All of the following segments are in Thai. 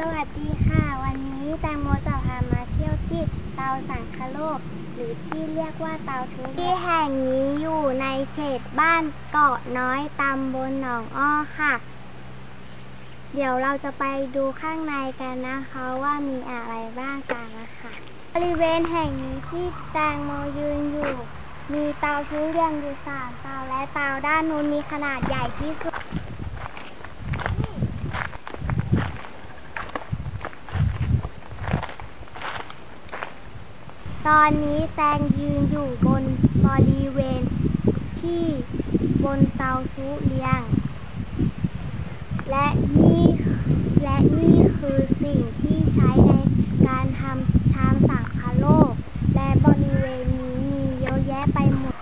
สวัสดีค่ะ วันนี้แตงโมจะพามาเที่ยวที่เตาสังคโลก หรือที่เรียกว่าเตาทุกที่แห่งนี้อยู่ในเขตบ้านเกาะน้อยตำบลหนองอ้อค่ะ เดี๋ยวเราจะไปดูข้างในกันนะคะว่ามีอะไรบ้างกันนะคะบริเวณแห่งนี้ที่แตงโมยืนอยู่ มีเตาทุเรียนอยู่สามเตาและเตาด้านนู้นมีขนาดใหญ่ที่สุด ตอนนี้แตงยืนอยู่บนบริเวณที่บนเตาทุเรียนและนี่และนี่คือสิ่งที่ใช้ในการทำชามสังคโลก และบริเวณนี้มีเยอะแยะไปหมด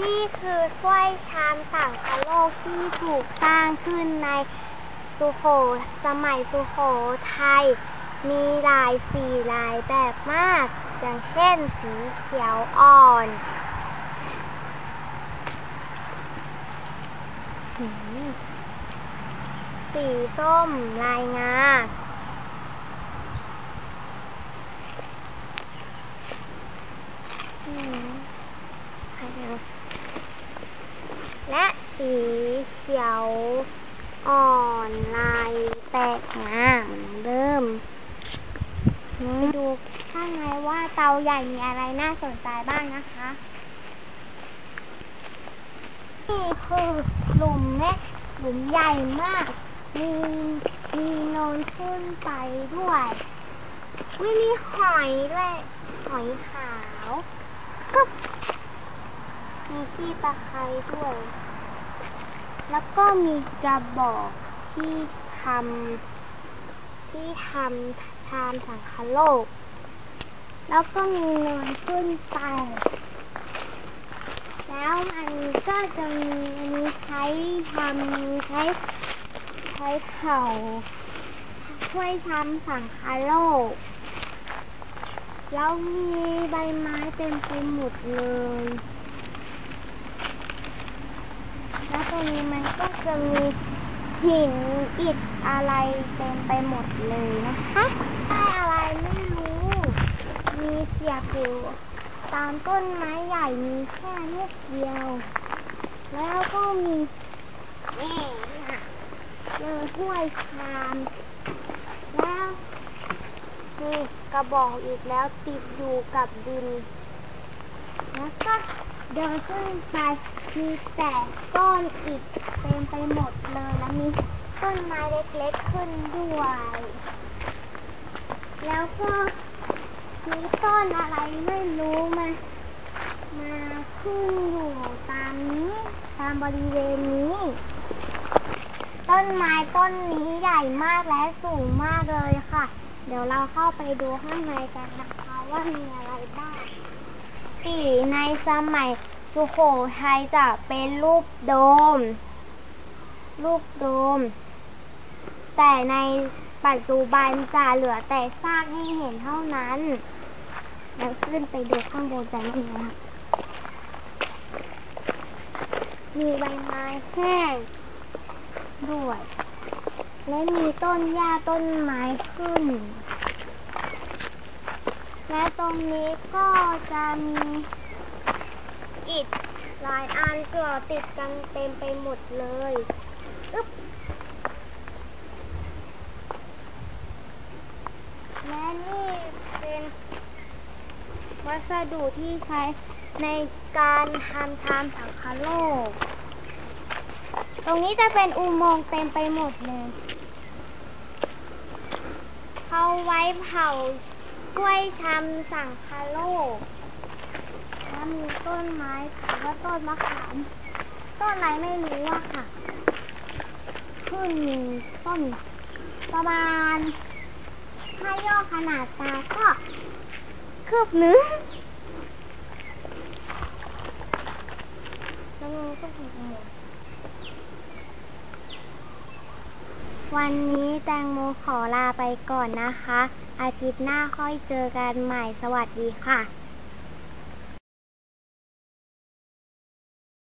นี่คือถ้วยชามสังคโลกที่ถูกสร้างขึ้นใน สุโขสมัยสุโขทัยมีลายสีลายแบบมาก อย่างเช่นสีเขียวอ่อน สีส้มลายงา และสีเขียวอ่อน ลายแตกงาเหมือนเดิมไปดูข้างในว่าเตาใหญ่มีอะไรน่าสนใจบ้างนะคะนี่คือหลุมเล็กหลุมใหญ่มาก มีมีโนนขึ้นไปด้วยวิมีหอยด้วย หอยขาวก็มีที่ตะไคร้ด้วย แล้วก็มีกระบอก ที่ทำที่ทำทานสังคโลก แล้วก็มีนินขึ้นไป แล้วอันนี้ก็จะมีอันนี้ใช้ทำใช้ใช้เข่าช่วยทำสังคโลก แล้วมีใบไม้เต็มไปหมดเลยแล้วตรงนี้มันก็จะมี หินอิฐอะไรเต็มไปหมดเลยนะคะใช่อะไรไม่รู้ มีเสียบอยู่ตามต้นไม้ใหญ่มีแค่ลูกเดียว แล้วก็มีนี่เจอถ้วยชามแล้วมีกระบอกอีกแล้วติดอยู่กับดินแล้วก็ เดินขึ้นไปมีแต่ก้อนอิฐเต็มไปหมดเลย แล้วมีต้นไม้เล็กๆขึ้นด้วย แล้วก็มีต้นอะไรไม่รู้มามาขึ้นอยู่ตามนี้ ตามบริเวณนี้ ต้นไม้ต้นนี้ใหญ่มากและสูงมากเลยค่ะ เดี๋ยวเราเข้าไปดูข้างในกันนะคะว่ามีอะไรบ้างสีใน สมัยสุโขทัยจะเป็นรูปโดม รูปโดม แต่ในปัจจุบันจะเหลือแต่ซากให้เห็นเท่านั้นแล้วขึ้นไปดูข้างบนกันนะคะมีใบไม้แห้งด้วยและมีต้นหญ้าต้นไม้ขึ้น และตรงนี้ก็จะมี อิฐหลายอันเกลอติดกันเต็มไปหมดเลยอึ๊บและนี่เป็นวัสดุที่ใช้ในการทำทามสังคโลก ตรงนี้จะเป็นอุโมงค์เต็มไปหมดเลยเขาไว้เผาช่วยทำสังคโลก มีต้นไม้ค่ะว่าต้นมะขาม ต้นอะไรไม่รู้อะค่ะ ขึ้นมีต้น ประมาณ ถ้าย่อขนาดตาก็คืบหนึงแล้วก็ถึงหมวันนี้แตงโมขอลาไปก่อนนะคะ อาทิตย์หน้าค่อยเจอกันใหม่สวัสดีค่ะ